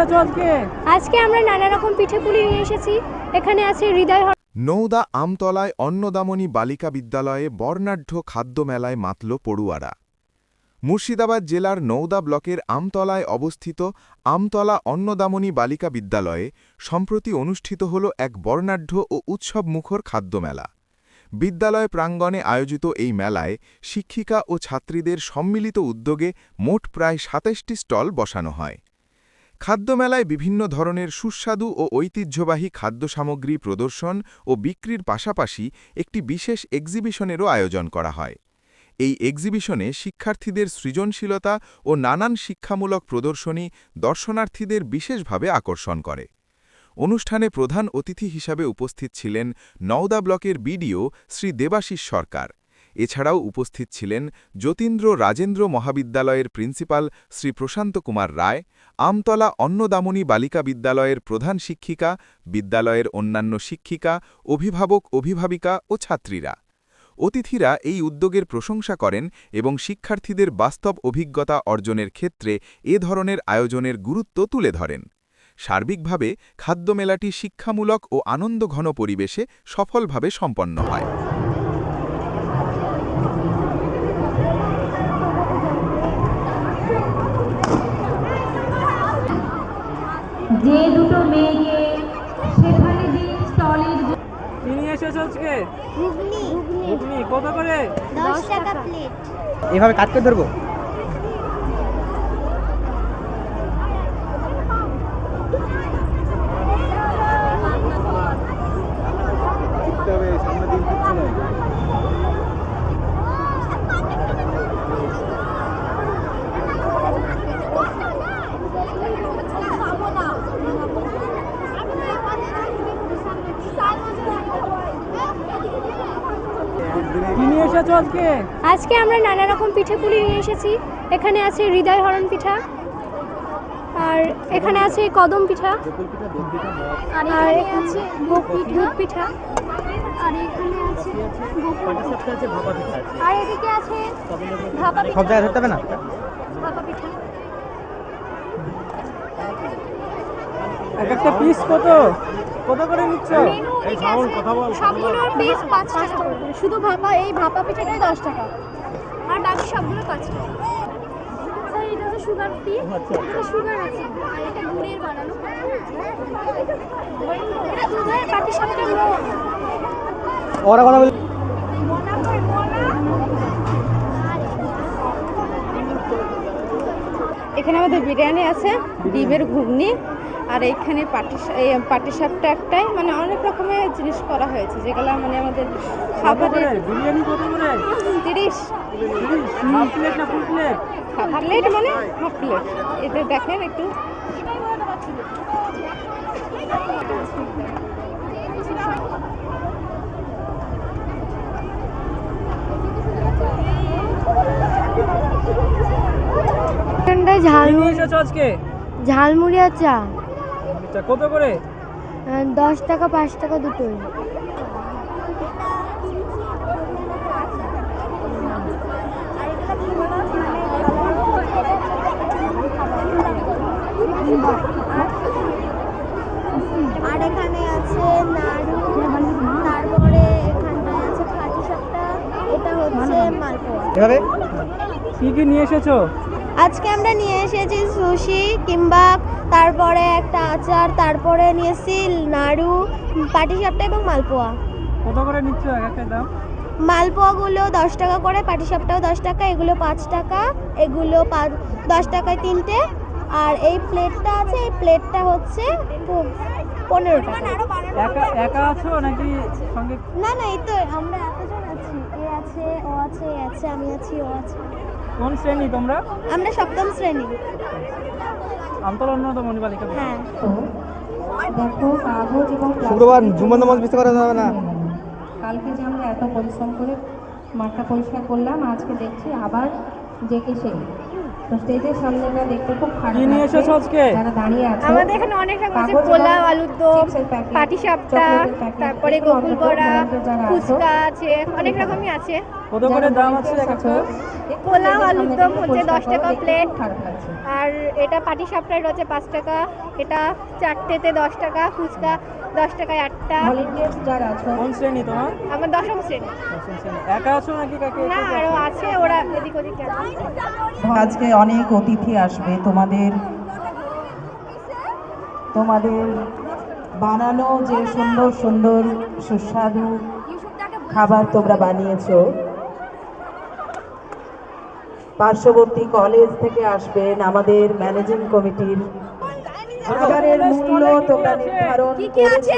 এসেছ আজকে? আজকে আমরা নানা রকম পিঠেপুলি নিয়ে এসেছি। এখানে আছে হৃদয় নৌদা আমতলায় অন্নদামণি বালিকা বিদ্যালয়ে বর্ণাঢ্য খাদ্য মেলায় মাতল পড়ুয়ারা। মুর্শিদাবাদ জেলার নৌদা ব্লকের আমতলায় অবস্থিত আমতলা অন্নদামণি বালিকা বিদ্যালয়ে সম্প্রতি অনুষ্ঠিত হল এক বর্ণাঢ্য ও উৎসবমুখর খাদ্যমেলা বিদ্যালয় প্রাঙ্গণে আয়োজিত এই মেলায় শিক্ষিকা ও ছাত্রীদের সম্মিলিত উদ্যোগে মোট প্রায় সাতাশটি স্টল বসানো হয়। খাদ্যমেলায় বিভিন্ন ধরনের সুস্বাদু ও ঐতিহ্যবাহী খাদ্য সামগ্রী প্রদর্শন ও বিক্রির পাশাপাশি একটি বিশেষ এক্সিবিশনেরও আয়োজন করা হয়। এই এক্সিবিশনে শিক্ষার্থীদের সৃজনশীলতা ও নানান শিক্ষামূলক প্রদর্শনী দর্শনার্থীদের বিশেষভাবে আকর্ষণ করে। অনুষ্ঠানে প্রধান অতিথি হিসাবে উপস্থিত ছিলেন নওদা ব্লকের বিডিও শ্রী দেবাশিস সরকার। এছাড়াও উপস্থিত ছিলেন যতীন্দ্র রাজেন্দ্র মহাবিদ্যালয়ের প্রিন্সিপাল শ্রী প্রশান্ত কুমার রায় আমতলা অন্নদামণি বালিকা বিদ্যালয়ের প্রধান শিক্ষিকা, বিদ্যালয়ের অন্যান্য শিক্ষিকা, অভিভাবক, অভিভাবিকা ও ছাত্রীরা। অতিথিরা এই উদ্যোগের প্রশংসা করেন এবং শিক্ষার্থীদের বাস্তব অভিজ্ঞতা অর্জনের ক্ষেত্রে এ ধরনের আয়োজনের গুরুত্ব তুলে ধরেন। সার্বিকভাবে খাদ্যমেলাটি শিক্ষামূলক ও আনন্দঘন পরিবেশে সফলভাবে সম্পন্ন হয়। যে দুটো মেয়েকে সেখানে দিন স্টলের কি নিয়ে এসেছ আজকে? ঘুগনি। ঘুগনি। কত করে? দশ টাকা প্লেট এভাবে কাজ করে ধরবো কি নিয়ে এসেছ আজকে? আজকে আমরা নানা রকম পিঠেপুলি নিয়ে এসেছি। এখানে আছে হৃদয় হরণ পিঠা আর এখানে আছে কদম পিঠা আর এখানে আছে দুধ পিঠা আর এখানে আছে আর এদিকে আছে ভাপা সব জায়গায় ধরতে হবে না? ভাপা পিঠা। এক একটা পিস কত? কত করে নিচ্ছ? মেনু সবগুলোর পিস পাঁচ টাকা। করে। শুধু ভাপা এই ভাপা পিঠাটাই দশ টাকা। আর বাকি সবগুলো পাঁচ টাকা। স্যার এটা হচ্ছে সুগার ফ্রি। এটা সুগার আছে। আর এটা গুড়ের বানানো। এটা দুধের পাটি সাপটা ওরা কথা বলি এখানে আমাদের বিরিয়ানি আছে ডিমের ঘুগনি। আর এইখানে পাটি পাটি সাপটা একটাই মানে অনেক রকমের জিনিস করা হয়েছে যেগুলো মানে আমাদের খাবারের বিরিয়ানি কত করে? তিরিশ। হাফ প্লেট না ফুল প্লেট প্লেট মানে হাফ প্লেট এতে দেখেন একটু। এখানটায় কি ঝাল নিয়ে এসেছ আজকে? ঝালমুড়ি আর চা। আচ্ছা কত করে? দশ টাকা পাঁচ টাকা দুটোই আর এখানে আছে নাড়ু তারপরে এখানটায় আছে খাটি সাপটা এটা হচ্ছে মালপোয়া। এভাবে কি কি নিয়ে এসেছ? আজকে আমরা নিয়ে এসেছি সুশি কিংবা তারপরে একটা আচার তারপরে নিয়েছি নাড়ু পাটি সাপটা এবং মালপোয়া। কত করে নিচ্ছ এক একটা দাম? মালপোয়াগুলো দশ টাকা করে পাটি সাপটাও দশ টাকা এগুলো পাঁচ টাকা এগুলো পাঁচ দশ টাকায় তিনটে। আর এই প্লেটটা আছে এই প্লেটটা হচ্ছে পনেরো টাকা। একা একা আছো নাকি সঙ্গে না না এই তো আমরা এতজন আছি। এ আছে ও আছে এ আছে আমি আছি ও আছে। কোন শ্রেণি তোমরা? আমরা সপ্তম শ্রেণি। আন্তর্নত মণিবালিকা হ্যাঁ দেখো কাগজ এবং শুক্রবার জুম্বন নামাজ বুঝতে করা যাবে না? কালকে যে আমরা এত পরিশ্রম করে মাঠটা পরিষ্কার করলাম আজকে দেখছি আবার জেকে সেই। তো স্টেজের সামনেটা দেখতে খুব খারাপ কি নিয়ে এসেছ আজকে? যারা দাঁড়িয়ে আছে আমাদের এখানে অনেক রকম আছে পোলাও আলুর দম পাটি সাপটা তারপরে গোকুল বড়া ফুচকা আছে অনেক রকমই আছে। কত করে দাম আছে এক পোলাও, আলুর দম হচ্ছে দশ টাকা প্লেট। আর এটা পাটি সাপটার রয়েছে পাঁচ টাকা এটা চারটেতে দশ টাকা ফুচকা দশ টাকায় আটটা। যারা কোন শ্রেণি তোমার? আমার দশম শ্রেণি। দশম একা আছো নাকি না আরও আছে? ওরা এদিক ওদিক আজকে অনেক অতিথি আসবে। তোমাদের তোমাদের বানানো যে সুন্দর সুন্দর সুস্বাদু খাবার তোমরা বানিয়েছো পার্শ্ববর্তী কলেজ থেকে আসবেন আমাদের ম্যানেজিং কমিটির খাবারের মূল্য তোমরা নির্ধারণ করেছ।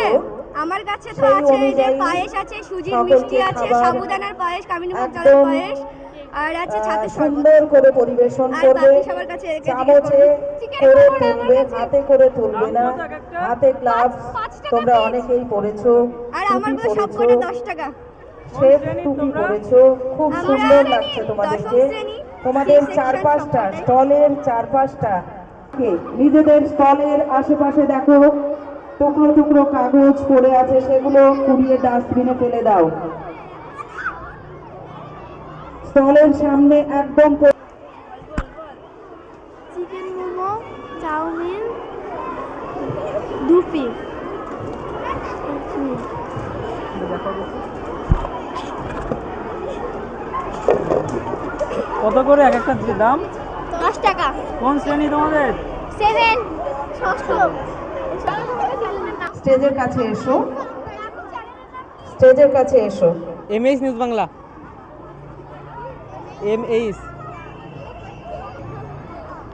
আমার কাছে তো আছে এই যে পায়েস আছে সুজির মিষ্টি আছে সাবুদানার পায়েস কামিনী ভোগ পায়েস আর আছে ছাতে সুন্দর করে পরিবেশন করবে। চামচে। করে আমার তুলবে কাছে। হাতে করে তুলবে না? হাতে গ্লাভস তোমরা অনেকেই পড়েছো আর আমার সব পরেছো, কটা দশ টাকা। শেফ টুপি পরেছো। খুব সুন্দর লাগছে তোমাদেরকে। তোমাদের চারপাশটা, স্টলের চারপাশটা। নিজেদের স্টলের আশেপাশে দেখো। টুকরো টুকরো কাগজ পড়ে আছে, সেগুলো কুড়িয়ে ডাস্টবিনে ফেলে দাও। স্টলের সামনে একদম করে এক একটা দাম? দশ টাকা। কোন শ্রেণি তোমাদের? সেভেন ষষ্ঠ। স্টেজের কাছে এসো। স্টেজের কাছে এসো। M H news Bangla M H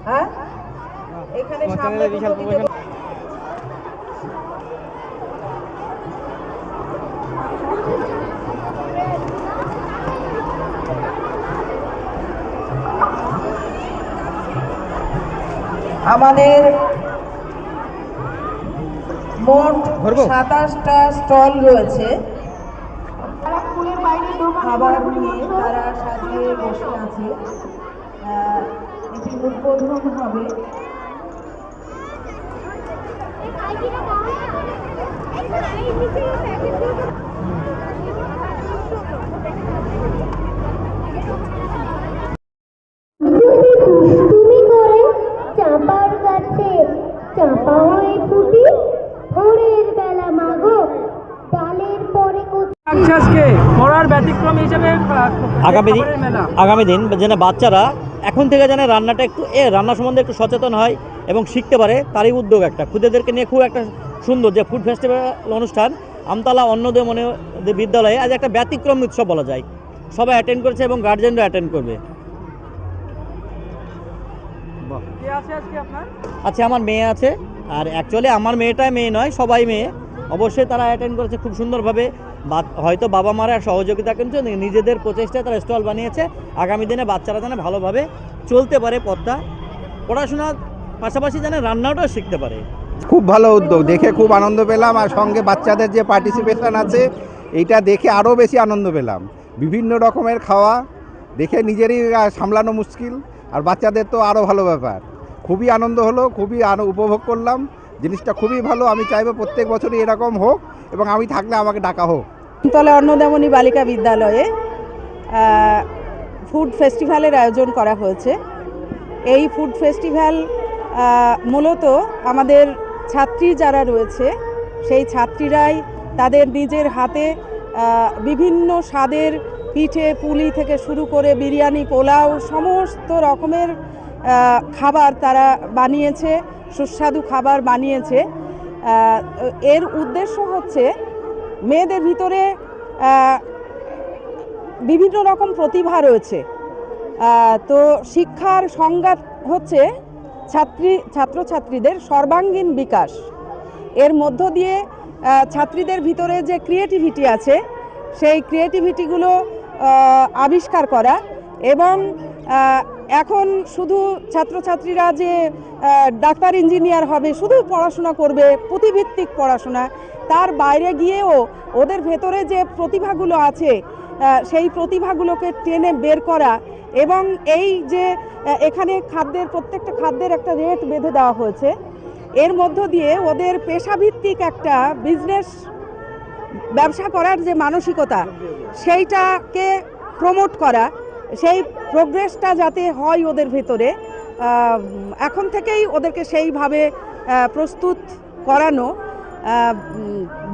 হ্যাঁ? এখানে সামনে বিশাল আমাদের মোট সাতাশটা স্টল রয়েছে খাবার নিয়ে তারা সাজিয়ে বসে আছে এটি উদ্বোধন হবে কোথায় পড়ার ব্যতিক্রম হিসেবে আগামী দিন আগামী দিন যেন বাচ্চারা এখন থেকে যেন রান্নাটা একটু এ রান্না সম্বন্ধে একটু সচেতন হয় এবং শিখতে পারে তারই উদ্যোগ একটা। খুদেদেরকে নিয়ে খুব একটা সুন্দর যে ফুড ফেস্টিভ্যাল অনুষ্ঠান আমতলা অন্নদয় মনে বিদ্যালয়ে আজ একটা ব্যতিক্রম উৎসব বলা যায়। সবাই অ্যাটেন্ড করেছে এবং গার্জেনরা অ্যাটেন্ড করবে। আচ্ছা আমার মেয়ে আছে। আর অ্যাকচুয়ালি আমার মেয়েটাই মেয়ে নয় সবাই মেয়ে। অবশ্যই তারা অ্যাটেন্ড করেছে খুব সুন্দরভাবে। হয়তো বাবা মারা সহযোগিতা কিন্তু নিজেদের প্রচেষ্টায় তারা স্টল বানিয়েছে। আগামী দিনে বাচ্চারা যেন ভালোভাবে চলতে পারে পথটা। পড়াশোনার পাশাপাশি যেন রান্নাটাও শিখতে পারে। খুব ভালো উদ্যোগ, দেখে খুব আনন্দ পেলাম। আর সঙ্গে বাচ্চাদের যে পার্টিসিপেশন আছে, এইটা দেখে আরও বেশি আনন্দ পেলাম। বিভিন্ন রকমের খাওয়া, দেখে নিজেরই সামলানো মুশকিল। আর বাচ্চাদের তো আরও ভালো ব্যাপার। খুবই আনন্দ হলো, খুবই উপভোগ করলাম। জিনিসটা খুবই ভালো, আমি চাইব প্রত্যেক বছরই এরকম হোক। এবং আমি থাকলে আমাকে ডাকা হোক। তলে অন্নদামণি বালিকা বিদ্যালয়ে ফুড ফেস্টিভ্যালের আয়োজন করা হয়েছে। এই ফুড ফেস্টিভ্যাল মূলত আমাদের ছাত্রী যারা রয়েছে, সেই ছাত্রীরাই তাদের নিজের হাতে বিভিন্ন স্বাদের পিঠে, পুলি থেকে শুরু করে বিরিয়ানি, পোলাও, সমস্ত রকমের খাবার তারা বানিয়েছে, সুস্বাদু খাবার বানিয়েছে। এর উদ্দেশ্য হচ্ছে মেয়েদের ভিতরে বিভিন্ন রকম প্রতিভা রয়েছে। তো শিক্ষার সংজ্ঞা হচ্ছে ছাত্রী, ছাত্রছাত্রীদের সর্বাঙ্গীন বিকাশ। এর মধ্য দিয়ে ছাত্রীদের ভিতরে যে ক্রিয়েটিভিটি আছে, সেই ক্রিয়েটিভিটিগুলো আবিষ্কার করা এবং এখন শুধু ছাত্রছাত্রীরা যে ডাক্তার, ইঞ্জিনিয়ার হবে, শুধু পড়াশোনা করবে, পুঁথিভিত্তিক পড়াশোনা, তার বাইরে গিয়েও ওদের ভেতরে যে প্রতিভাগুলো আছে সেই প্রতিভাগুলোকে টেনে বের করা এবং এই যে এখানে খাদ্যের, প্রত্যেকটা খাদ্যের একটা রেট বেঁধে দেওয়া হয়েছে। এর মধ্য দিয়ে ওদের পেশাভিত্তিক একটা বিজনেস ব্যবসা করার যে মানসিকতা, সেইটাকে প্রমোট করা সেই প্রোগ্রেসটা যাতে হয় ওদের ভেতরে এখন থেকেই ওদেরকে সেইভাবে প্রস্তুত করানো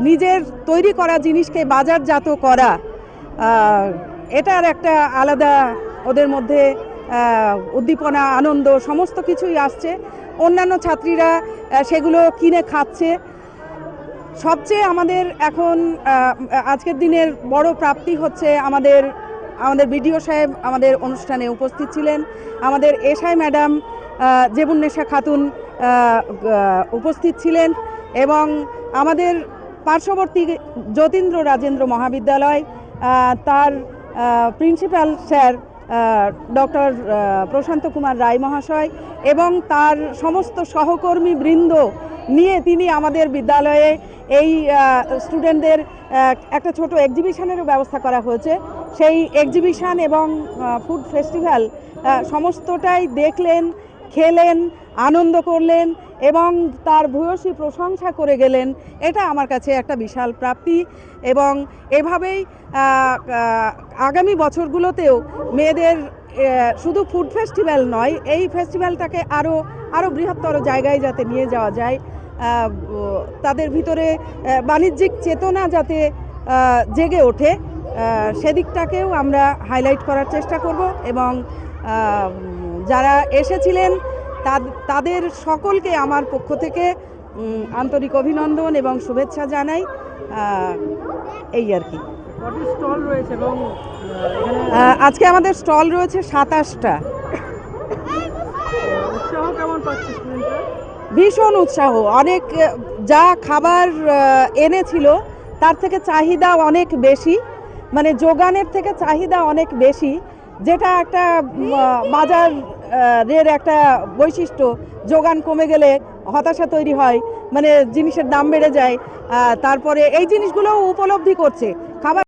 নিজের তৈরি করা জিনিসকে বাজারজাত করা এটার একটা আলাদা ওদের মধ্যে উদ্দীপনা, আনন্দ, সমস্ত কিছুই আসছে। অন্যান্য ছাত্রীরা সেগুলো কিনে খাচ্ছে। সবচেয়ে আমাদের এখন আজকের দিনের বড় প্রাপ্তি হচ্ছে আমাদের আমাদের বিডিও সাহেব আমাদের অনুষ্ঠানে উপস্থিত ছিলেন। আমাদের এসআই ম্যাডাম জেবুন্নেশা খাতুন উপস্থিত ছিলেন এবং আমাদের পার্শ্ববর্তী যতীন্দ্র রাজেন্দ্র মহাবিদ্যালয় তার principal sir doctor Prashanta Kumar Roy মহাশয় এবং তার সমস্ত সহকর্মী বৃন্দ নিয়ে তিনি আমাদের বিদ্যালয়ে এই স্টুডেন্টদের একটা ছোট এক্সিবিশনেরও ব্যবস্থা করা হয়েছে। সেই এক্সিবিশন এবং ফুড ফেস্টিভ্যাল সমস্তটাই দেখলেন, খেলেন, আনন্দ করলেন এবং তার ভূয়সী প্রশংসা করে গেলেন। এটা আমার কাছে একটা বিশাল প্রাপ্তি এবং এভাবেই আগামী বছরগুলোতেও মেয়েদের শুধু ফুড ফেস্টিভ্যাল নয়, এই ফেস্টিভ্যালটাকে আরও আরও বৃহত্তর জায়গায় যাতে নিয়ে যাওয়া যায় তাদের ভিতরে বাণিজ্যিক চেতনা যাতে জেগে ওঠে। সেদিকটাকেও আমরা হাইলাইট করার চেষ্টা করব এবং যারা এসেছিলেন তাদ- তাদের সকলকে আমার পক্ষ থেকে আন্তরিক অভিনন্দন এবং শুভেচ্ছা জানাই। এই আর কি। আজকে আমাদের স্টল রয়েছে সাতাশটা। ভীষণ উৎসাহ। অনেক যা খাবার এনেছিল তার থেকে চাহিদা অনেক বেশি। মানে যোগানের থেকে চাহিদা অনেক বেশি, যেটা একটা বাজারের একটা বৈশিষ্ট্য, যোগান কমে গেলে হতাশা তৈরি হয় মানে জিনিসের দাম বেড়ে যায় তারপরে এই জিনিসগুলো উপলব্ধি করছে। খাবার